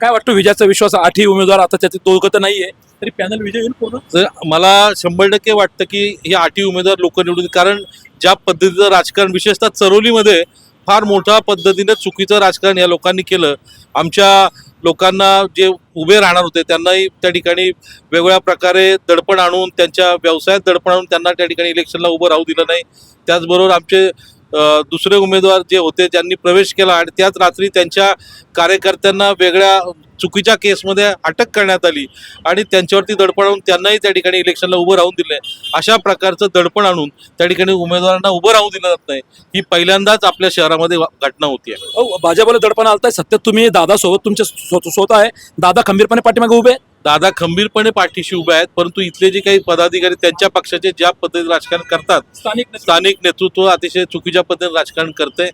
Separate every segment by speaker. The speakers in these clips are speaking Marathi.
Speaker 1: काय वाटतं विजयाचा विश्वास आठही उमेदवार आता त्याचे दोघं तर नाहीये तरी पॅनल विजय येईल पूर्ण?
Speaker 2: मला शंभर टक्के वाटतं की हे आठही उमेदवार लोक निवडून कारण ज्या पद्धतीचं राजकारण विशेषतः चरोलीमध्ये फार मोठ्या पद्धतीनं चुकीचं राजकारण या लोकांनी केलं. आमच्या लोकांना जे उभे राहणार होते त्यांनाही त्या ठिकाणी वेगवेगळ्या प्रकारे दडपण आणून त्यांच्या व्यवसायात दडपण आणून त्यांना त्या ठिकाणी इलेक्शनला उभं राहू दिलं नाही. त्याचबरोबर आमचे दुसरे उमेदवार जे होते ज्यांनी प्रवेश केला आणि त्याच रात्री त्यांच्या कार्यकर्त्यांना वेगळ्या चुकीच्या केसमध्ये अटक करण्यात आली आणि त्यांच्यावरती दडपण आणून त्यांनाही त्या ठिकाणी इलेक्शनला उभं राहून दिले अशा प्रकारचं दडपण आणून त्या ठिकाणी उमेदवारांना उभं राहू दिलं जात नाही. ही पहिल्यांदाच आपल्या शहरामध्ये घटना होती
Speaker 1: आहे. भाजपला दडपण आलताय सत्यात तुम्ही दादा सोबत तुमच्या स्वतः आहे. दादा खंबीरपणे पाठीमागे उभे आहे.
Speaker 2: दादा खंबीरपणे पाठीशी उभे आहेत परंतु इथले जे काही पदाधिकारी त्यांच्या पक्षाचे ज्या पद्धतीने राजकारण करतात
Speaker 1: स्थानिक
Speaker 2: स्थानिक नेतृत्व अतिशय चुकीच्या पद्धतीने राजकारण करते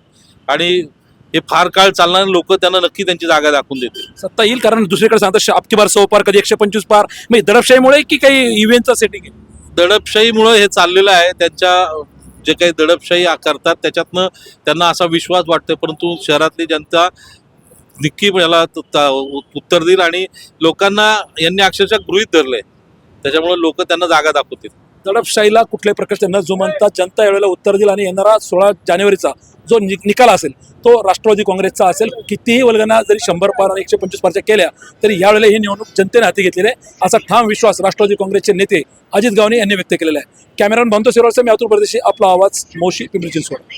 Speaker 2: आणि हे फार काळ चालणारे लोक त्यांना नक्की त्यांची जागा दाखवून देतील.
Speaker 1: सत्ता येईल कारण दुसरीकडे सांगतात आपकी बार सौ पार कधी एकशे पंचवीस पार. म्हणजे दडपशाहीमुळे की काही इव्हेंटचा सेटिंग आहे?
Speaker 2: दडपशाहीमुळे हे चाललेलं आहे. त्यांच्या जे काही दडपशाही करतात त्याच्यातनं त्यांना असा विश्वास वाटतोय परंतु शहरातली जनता नक्की याला उत्तर देईल आणि लोकांना यांनी अक्षरशः गृहीत धरलंय. त्याच्यामुळे लोक त्यांना जागा दाखवतील.
Speaker 1: दडपशाहीला कुठल्याही प्रकारचे न जुमानता जनता यावेळेला उत्तर देईल आणि येणारा सोळा जानेवारीचा जो नि- निकाल असेल तो राष्ट्रवादी काँग्रेसचा असेल कितीही वल्गना जरी शंभर पार आणि एकशे पंचवीस पारच्या केल्या तरी यावेळेला ही निवडणूक जनतेने हाती घेतलेली आहे. असा ठाम विश्वास राष्ट्रवादी काँग्रेसचे नेते अजित गावणे यांनी व्यक्त केलेला आहे. कॅमेरामॅन बनतो शिरोळचे मी अतुल परदेशी आपला आवाज मोशी पिंपरी चिंचवड.